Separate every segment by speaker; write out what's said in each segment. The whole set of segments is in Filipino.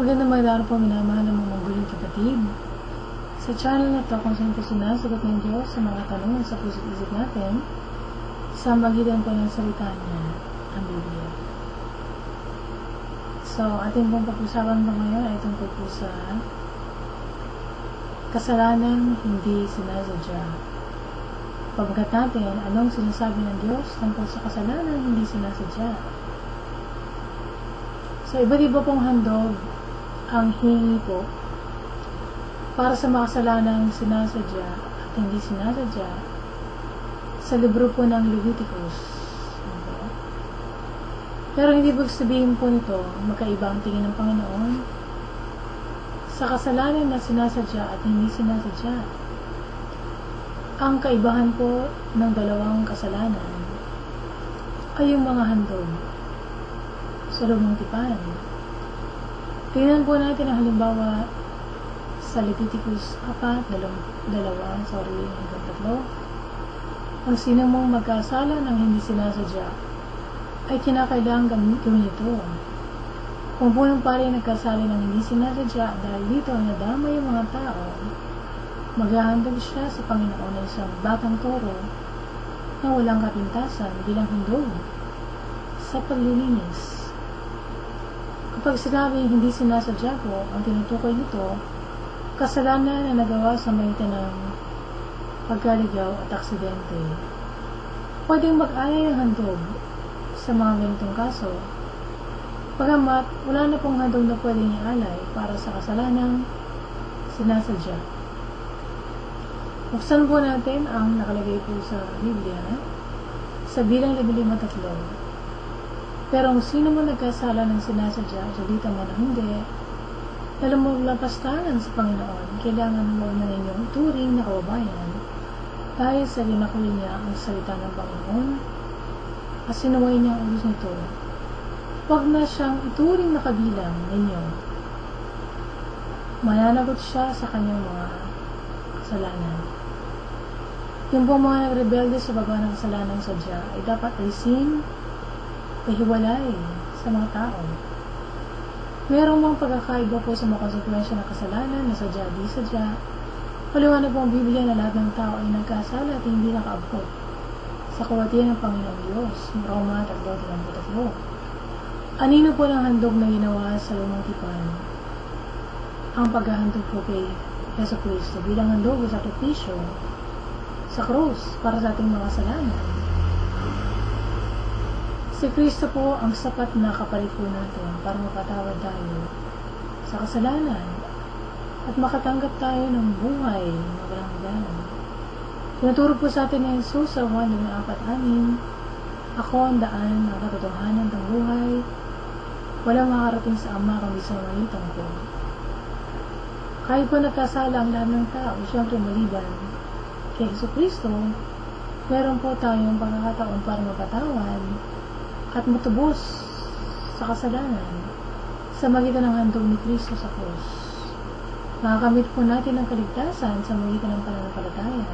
Speaker 1: Magandang magdaro po minamahal ng mga maguling kapatid. Sa channel na to, kung saan po sinasagot ng Diyos sa mga tanong sa puso't natin, sa magitan po ng salita niya, ang Biblia. So, ating pong pag-usapan po ngayon ay tungkol po sa kasalanan hindi sinasadya. Pagkat natin, anong sinasabi ng Diyos tungkol sa kasalanan hindi sinasadya? So, iba't iba pong handog ang hingi po para sa mga kasalanang sinasadya at hindi sinasadya sa libro po ng Leviticus. Okay. Pero hindi ibig sabihin po nito magkaiba ang tingin ng Panginoon sa kasalanan na sinasadya at hindi sinasadya. Ang kaibahan po ng dalawang kasalanan ay yung mga handog sa lumang tipan. Tingnan po natin ang halimbawa sa Leviticus 4, dalawang, dalawa, sorry, hanggang tatlo. Ang sino mong magkasala ng hindi sinasadya ay kinakailangan gawin ito. Kung po yung pare nagkasali ng hindi sinasadya dahil dito nadama yung mga tao, maghahandog siya sa Panginoon ng isang batang toro na walang kapintasan bilang handog sa paglilinis. Kapag sinabi hindi sinasadya po, ang tinutukoy nito, kasalanan na nagawa sa magitan ng pagkaligaw at aksidente. Pwedeng mag-alay ng handog sa mga ganitong kaso, pagamat wala na pong handog na pwedeng ialay para sa kasalanang sinasadya. Buksan po natin ang nakalagay po sa Biblia sa bilang 15.3 Pero kung sino man nagkasala ng sinasadya, salita man o hindi, na lumulapastangan sa Panginoon, kailangan mo na ninyong turing na kababayan dahil sa ginakuli niya ang salita ng Panginoon at sinuway niya ang ulos nito. Huwag na siyang ituring na kabilang ninyo. Mananagot siya sa kanyang mga kasalanan. Yung po mga nagrebelde sa baba ng kasalanan sadya ay dapat alisin, kahiwalay sa mga tao. Merong mga pagkakaiba po sa mga konsekwensya ng kasalanan na sadya di sadya. Paliwanag po ang Biblia na lahat ng tao ay nagkasala at hindi nakaabot sa kawatian ng Panginoong Diyos. Roma 3.33 Anino po ng handog na ginawa sa lumang tipan? Ang paghahandog po kay Yeso Cristo bilang handog sa sakripisyo sa krus para sa ating mga kasalanan. Si Kristo po ang sapat na kapalit po natin para mapatawad tayo sa kasalanan at makatanggap tayo ng buhay na walang hanggan. Tinuturo po sa atin ni Jesus sa 1.4.6 Ako ang daan ng katotohanan ng buhay walang makarating sa Ama kundi sa malitan ko. Kahit po nagkasala ang lahat ng tao, siyempre maliban kay Heso Kristo, meron po tayong pagkakataon para mapatawad at matubos sa kasalanan sa magitan ng handog ni Kristo sa krus. Nakakamit po natin ang kaligtasan sa magitan ng pananampalataya.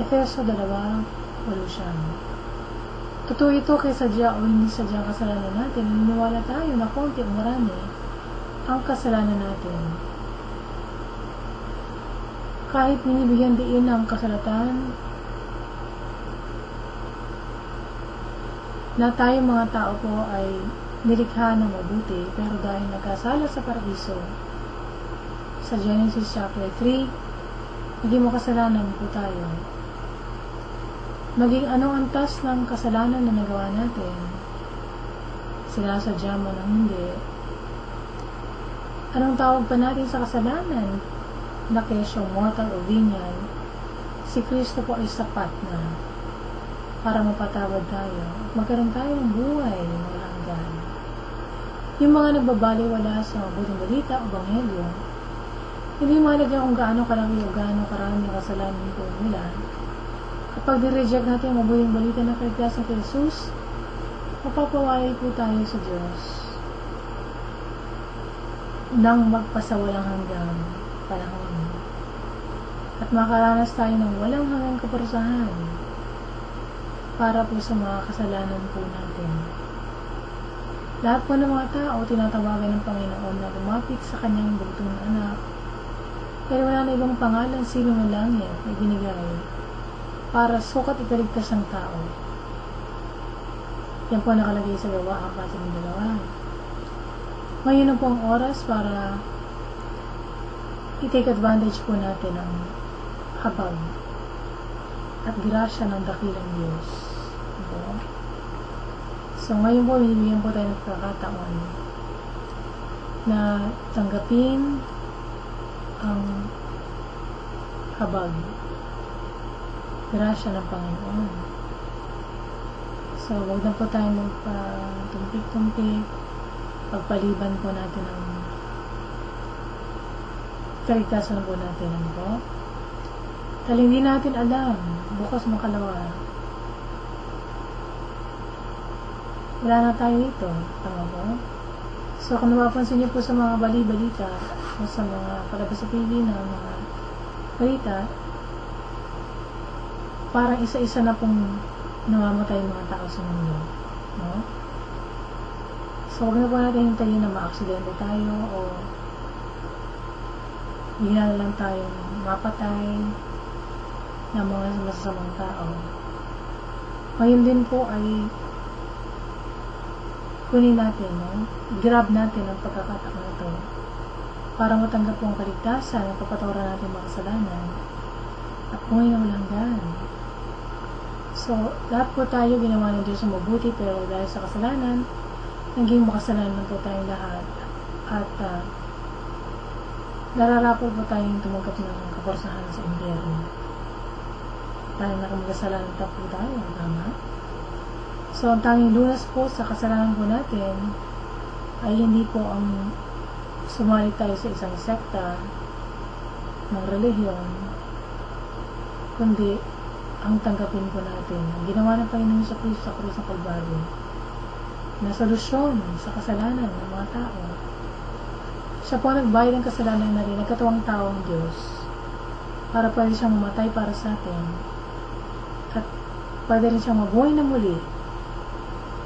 Speaker 1: Efeso 2, 8 siyam. Totoo ito kay sadya o hindi sadya kasalanan natin, naniniwala tayo na konti o marami ang kasalanan natin. Kahit binibigyan diin ang kasalatan na tayo mga tao po ay nilikha ng mabuti pero dahil nagkasala sa paraiso sa Genesis chapter 3 naging makasalanan po tayo. Maging anong antas ng kasalanan na nagawa natin? Sinasadya mo ng hindi. Anong tawag pa natin sa kasalanan? Na kesyo mortal o venial si Kristo po ay sapat na para mapatawad tayo at magkaroon tayo ng buhay na walang hanggan. Yung mga nagbabaliwala sa mabuting balita o banghelyo, hindi mahalaga kung gaano kalaki o gaano karami ang kasalanan po nila. Kapag nireject natin ang mabuting balita ng kaligtasan kay Jesus, mapapawalay po tayo sa Diyos nang magpasawalang hanggang panahon. At makaranas tayo ng walang hanggang kaparusahan para po sa mga kasalanan po natin. Lahat po ng mga tao tinatawagan ng Panginoon na lumapit sa kanyang bugtong anak. Pero wala na ibang pangalan sino ng langit na binigay para sukat ikaligtas ng tao. Yan po nakalagay sa gawa ang ng dalawa. Ngayon na po ang oras para i-take advantage po natin ng habag at grasya ng dakilang Diyos. So, ngayon po, binibigyan po tayo ng pagkakataon na tanggapin ang habag, grasya ng Panginoon. So, wag na po tayo magpatumpik-tumpik, pagpaliban po natin ang kaligtasan po natin. Ano po? Dahil hindi natin alam, bukas makalawa, wala na tayo dito. Tama po? So, kung napapansin niyo po sa mga bali-balita o sa mga palabas sa TV na mga balita, parang isa-isa na pong namamatay mga tao sa mundo. No? So, huwag na po natin hintayin na ma-aksidente tayo o bigla na lang tayong mapatay ng mga masasamang tao. Ngayon din po ay kunin natin, no? grab natin ang pagkakataon ito para matanggap po ang kaligtasan at papatawaran natin mga kasalanan at buhay na walang gan. So, lahat po tayo ginawa ng Diyos sa mabuti pero dahil sa kasalanan, naging makasalanan po tayong lahat at uh, nararapat po tayong tumanggap ng kaporsahan sa impyerno. Dahil nakamagkasalanan po tayo, tama? So, ang tanging lunas po sa kasalanan po natin ay hindi po ang sumali tayo sa isang sekta ng relihiyon, kundi ang tanggapin po natin. Ang ginawa ng Panginoon sa Kristo sa Krus ng Kalbaryo na solusyon sa kasalanan ng mga tao. Siya po nagbayad ng kasalanan na rin, nagkatawang tao ang Diyos para pwede siyang mamatay para sa atin at pwede rin siyang mabuhay na muli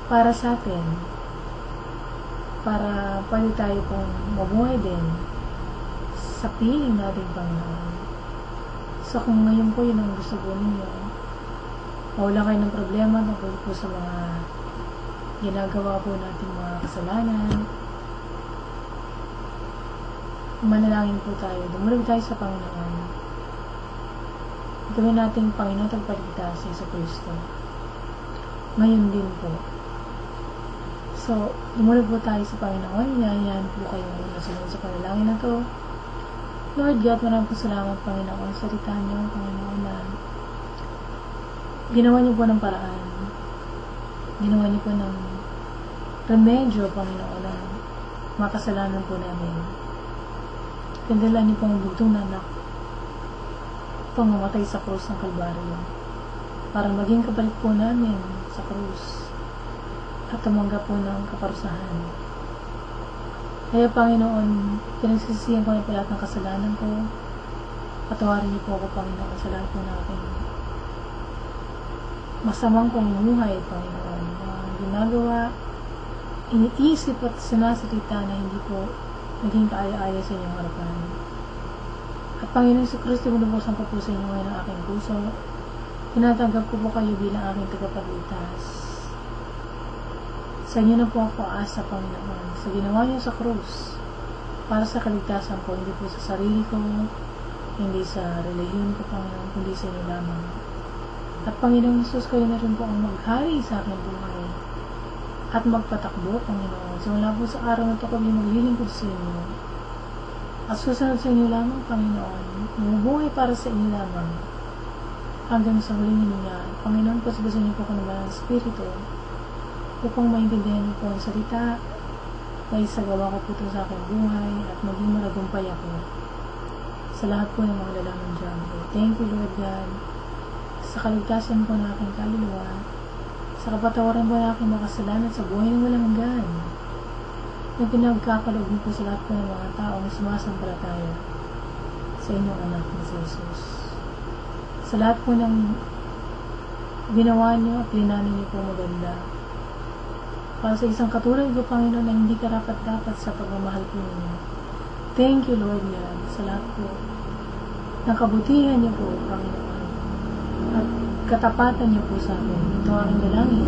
Speaker 1: para sa atin para pwede tayo pong mabuhay din sa piling nating Panginoon. So kung ngayon po yun ang gusto po ninyo, mawala kayo ng problema tungkol po sa mga ginagawa po nating mga kasalanan, manalangin po tayo, dumulog tayo sa Panginoon. Gawin nating Panginoon tagpaligtas sa Kristo. Ngayon din po. So, lumulog po tayo sa Panginoon. Yan, po kayo nasunod sa panalangin na to. Lord God, maraming po salamat, Panginoon. Salita niyo, Panginoon, na ginawa niyo po ng paraan. Ginawa niyo po ng remedyo, Panginoon, na makasalanan po namin. Kandala niyo pong bugtong na anak pangamatay sa krus ng Kalbaryo para maging kapalit po namin sa krus at tumanggap po ng kaparusahan. Kaya Panginoon, pinagsisisihan ko na po lahat ng kasalanan ko. Patawarin niyo po ako, Panginoon, sa lahat po natin. Masamang buhay, Panginoon, na ginagawa, iniisip at sinasalita na hindi po naging kaaya-aya sa inyong harapan. At Panginoon sa Kristo, binubusan ko po sa inyo ngayon ang aking puso. Tinatanggap ko po kayo bilang aking tagapagligtas. Sa inyo na po ako asa, Panginoon, sa ginawa niyo sa krus, para sa kaligtasan ko, hindi po sa sarili ko, hindi sa relihiyon ko, Panginoon, kundi sa inyo lamang. At Panginoon Jesus, kayo na rin po ang maghari sa aking buhay at magpatakbo, Panginoon. So, mula po sa araw na ito, kami maglilingkod sa inyo. At susunod sa inyo lamang, Panginoon, mabubuhay para sa inyo lamang hanggang sa huling hininga. Panginoon, pasibasin niyo po kung naman ang Espiritu upang maintindihan po ang salita na isagawa ko po ito sa aking buhay at maging maragumpay ako sa lahat po ng mga lalaman dyan. Thank you, Lord God, sa kaligtasan po ng aking kaluluwa, sa kapatawaran po ng aking makasalanan sa buhay ng walang hanggan na pinagkakalog mo po sa lahat po ng mga tao na sumasampalataya sa inyong anak na si Jesus. Sa lahat po ng ginawa niyo at linanin niyo po maganda para sa isang katulad ko, Panginoon, na hindi karapat-dapat sa pagmamahal po ninyo. Thank you, Lord God, sa lahat po ng kabutihan niyo po, Panginoon, at katapatan niyo po sa amin. Ito ang dalangin.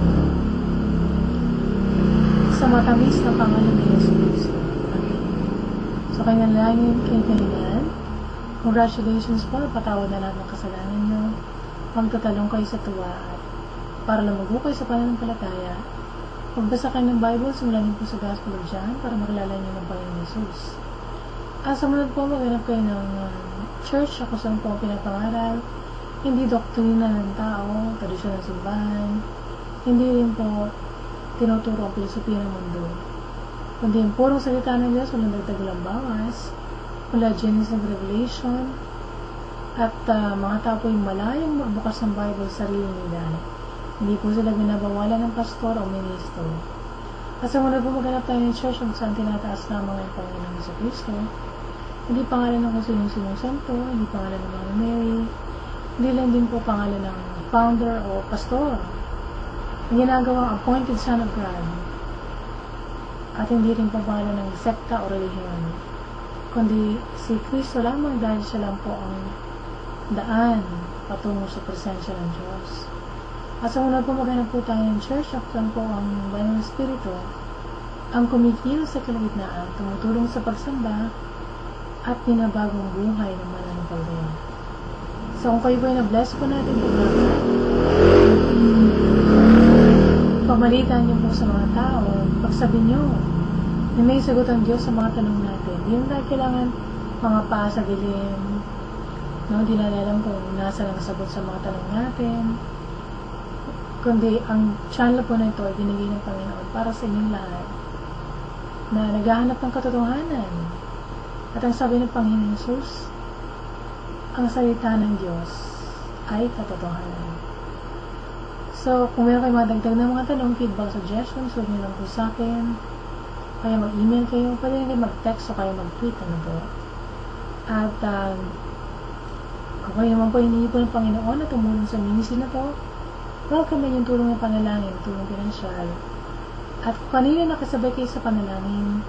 Speaker 1: Sa matamis na pangalan ni Yesu. Amen. So, kaya nalangin kay Kainan. Congratulations po, patawad na lahat ng kasalanan niyo. Magtatalong kayo sa tuwa at para lumago kayo sa pananampalataya. Magbasa kayo ng Bible, simulan niyo po sa Gospel of John para makilala niyo ng Panginoon Jesus. At sa munod po, maghanap kayo ng uh, church ako saan po pinapangaral. Hindi doktrina ng tao, tradisyon ng simbahan. Hindi rin po tinuturo ang filosofiya ng mundo. Kundi yung purong salita ng Diyos, walang dagdag walang bawas, mula Genesis and Revelation, at uh, mga tao po yung malayong magbukas ng Bible sa sarili nila. Hindi po sila binabawalan ng pastor o ministro. Sa muna po maghanap tayo ng church kung saan tinataas lamang ang Panginoon sa Kristo. Hindi pangalan ng kung sinong santo, hindi pangalan ng Mama Mary, hindi lang din po pangalan ng founder o pastor. Ang ginagawang appointed son of God. At hindi rin po pangalan ng sekta o relihiyon. Kundi si Kristo lamang dahil siya lang po ang daan patungo sa presensya ng Diyos. At sa una po maghanap po tayo ng church, saan po ang Banal Espiritu ang kumikilos sa kalagitnaan, tumutulong sa pagsamba at pinabagong buhay ng mananampalataya. So, kung kayo po na-bless po natin po pamalitan niyo po sa mga tao, pagsabi niyo na may sagot ang Diyos sa mga tanong natin. Hindi mo tayo kailangan mga paa sa dilim, no? Hindi na alam kung nasa lang sagot sa mga tanong natin. Kundi, ang channel po na ito ay binigay ng Panginoon para sa inyong lahat na naghahanap ng katotohanan. At ang sabi ng Panginoon Jesus, ang salita ng Diyos ay katotohanan. So, kung meron kayo madagdag na mga tanong, feedback, suggestions, huwag niyo lang po sa akin. Kaya mag-email kayo, pwede rin mag-text o kaya mag-tweet, ano po. At, um, kung kayo naman po hindi po ng Panginoon na tumulong sa ministry na to, welcome din yung tulong ng panalangin, tulong pinansyal. At kung kanina nakasabay kayo sa panalangin,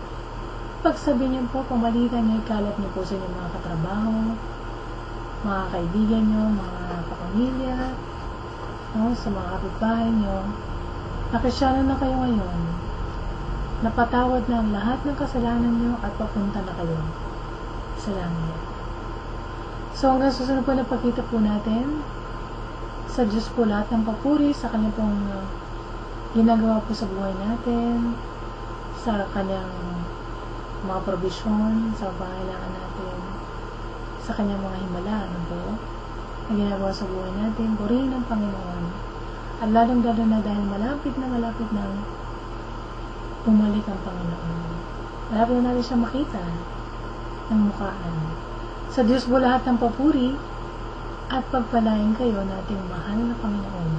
Speaker 1: pagsabi niyo po, pamalitan niyo, ikalat niyo po sa inyong mga katrabaho, mga kaibigan niyo, mga kapamilya, no, sa mga kapitbahay nyo, nakrisyano na kayo ngayon, napatawad na ang lahat ng kasalanan nyo at papunta na kayo sa langit. So, hanggang susunod po na pagkita po natin, sa Diyos po lahat ng papuri sa kanyang pong uh, ginagawa po sa buhay natin, sa kanyang mga provision, sa pangailangan natin, sa kanyang mga himala, ano po, na ginagawa sa buhay natin, purihin ng Panginoon. At lalong-lalo na dahil malapit na malapit na bumalik ang Panginoon. Malapit na natin siya makita ng mukhaan. Sa Diyos po lahat ng papuri at pagpalain kayo nating mahal na Panginoon.